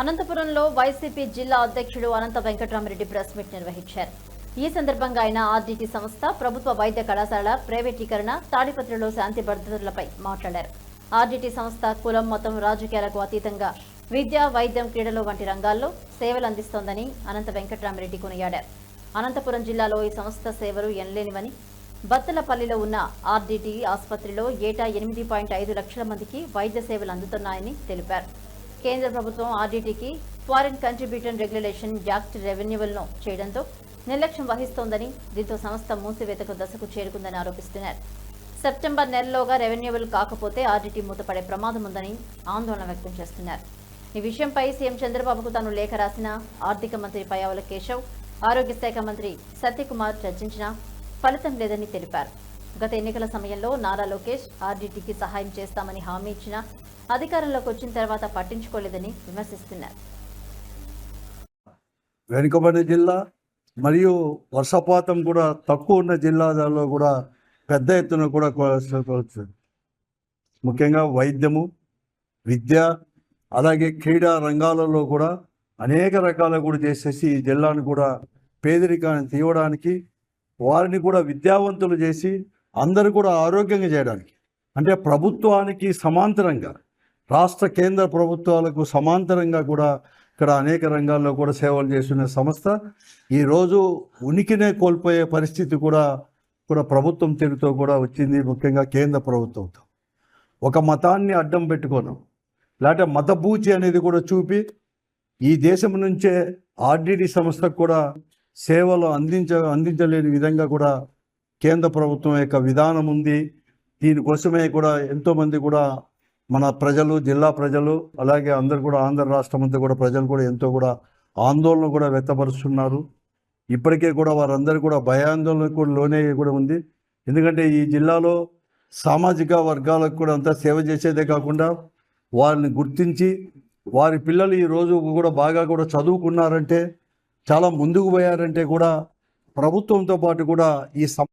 అనంతపురంలో వైసీపీ జిల్లా అధ్యక్షుడు అనంత వెంకటరామరెడ్డి ప్రెస్ మీట్ నిర్వహించారు. ఈ సందర్భంగా ఆయన ఆర్డీటీ సంస్థ ప్రభుత్వ వైద్య కళాశాల ప్రైవేటీకరణ తాడిపత్రిలో శాంతి భద్రతలపై మాట్లాడారు. ఆర్డీటీ సంస్థ కులం మతం రాజకీయాలకు అతీతంగా విద్య వైద్యం క్రీడలు వంటి రంగాల్లో సేవలు అందిస్తోందని అనంత వెంకటరామరెడ్డి కొనియాడారు. అనంతపురం జిల్లాలో ఈ సంస్థ సేవలు ఎనలేనివని బత్తలపల్లిలో ఉన్న ఆర్డీటీ ఆసుపత్రిలో ఏటా ఎనిమిది పాయింట్ ఐదు లక్షల మందికి వైద్య సేవలు అందుతున్నాయని తెలిపారు. కేంద్ర ప్రభుత్వం ఆర్డీటీకి ఫారిన్ కంట్రిబ్యూషన్ రెగ్యులేషన్ యాక్ట్ రెవెన్యూలను చేయడంతో నిర్లక్ష్యం వహిస్తోందని దీంతో సంస్థ మూసివేతకు దశకు చేరుకుందని ఆరోపిస్తున్నారు. సెప్టెంబర్ నెలలోగా రెవెన్యూవల్ కాకపోతే ఆర్డీటీ మూతపడే ప్రమాదం ఉందని ఆందోళన వ్యక్తం చేస్తున్నారు. ఈ విషయంపై సీఎం చంద్రబాబుకు తాను లేఖ రాసిన ఆర్థిక మంత్రి పయావుల కేశవ్ ఆరోగ్య శాఖ మంత్రి సత్యకుమార్ చర్చించినా ఫలితం లేదని తెలిపారు. గత ఎన్నికల సమయంలో నారా లోకేష్ ఆర్డీటీకి సహాయం చేస్తామని హామీ ఇచ్చినా అధికారంలోకి వచ్చిన తర్వాత పట్టించుకోలేదని విమర్శిస్తున్నారు. వెనుకబడిన జిల్లా మరియు వర్షపాతం కూడా తక్కువ ఉన్న జిల్లాలలో కూడా పెద్ద ఎత్తున కూడా ముఖ్యంగా వైద్యము విద్య అలాగే క్రీడా రంగాలలో కూడా అనేక రకాల కూడా చేసేసి ఈ జిల్లాను కూడా పేదరికాన్ని తీయడానికి వారిని కూడా విద్యావంతులు చేసి అందరూ కూడా ఆరోగ్యంగా చేయడానికి అంటే ప్రభుత్వానికి సమాంతరంగా రాష్ట్ర కేంద్ర ప్రభుత్వాలకు సమాంతరంగా కూడా ఇక్కడ అనేక రంగాల్లో కూడా సేవలు చేస్తున్న సంస్థ. ఈరోజు ఉనికినే కోల్పోయే పరిస్థితి కూడా కూడా ప్రభుత్వం తీరుతో కూడా వచ్చింది ముఖ్యంగా కేంద్ర ప్రభుత్వంతో. ఒక మతాన్ని అడ్డం పెట్టుకోను. లేకపోతే మతబూచి అనేది కూడా చూపి ఈ దేశం నుంచే ఆర్డిడి సంస్థకు కూడా సేవలు అందించ అందించలేని విధంగా కూడా కేంద్ర ప్రభుత్వం యొక్క విధానం ఉంది. దీనికోసమే కూడా ఎంతోమంది కూడా మన ప్రజలు జిల్లా ప్రజలు అలాగే అందరు కూడా ఆంధ్ర రాష్ట్రం అంతా కూడా ప్రజలు కూడా ఎంతో కూడా ఆందోళన కూడా వ్యక్తపరుస్తున్నారు. ఇప్పటికే కూడా వారందరూ కూడా భయాందోళనకు కూడా లోనే కూడా ఉంది. ఎందుకంటే ఈ జిల్లాలో సామాజిక వర్గాలకు కూడా అంతా సేవ చేసేదే కాకుండా వారిని గుర్తించి వారి పిల్లలు ఈ రోజు కూడా బాగా కూడా చదువుకున్నారంటే చాలా ముందుకు పోయారంటే కూడా ప్రభుత్వంతో పాటు కూడా ఈ సం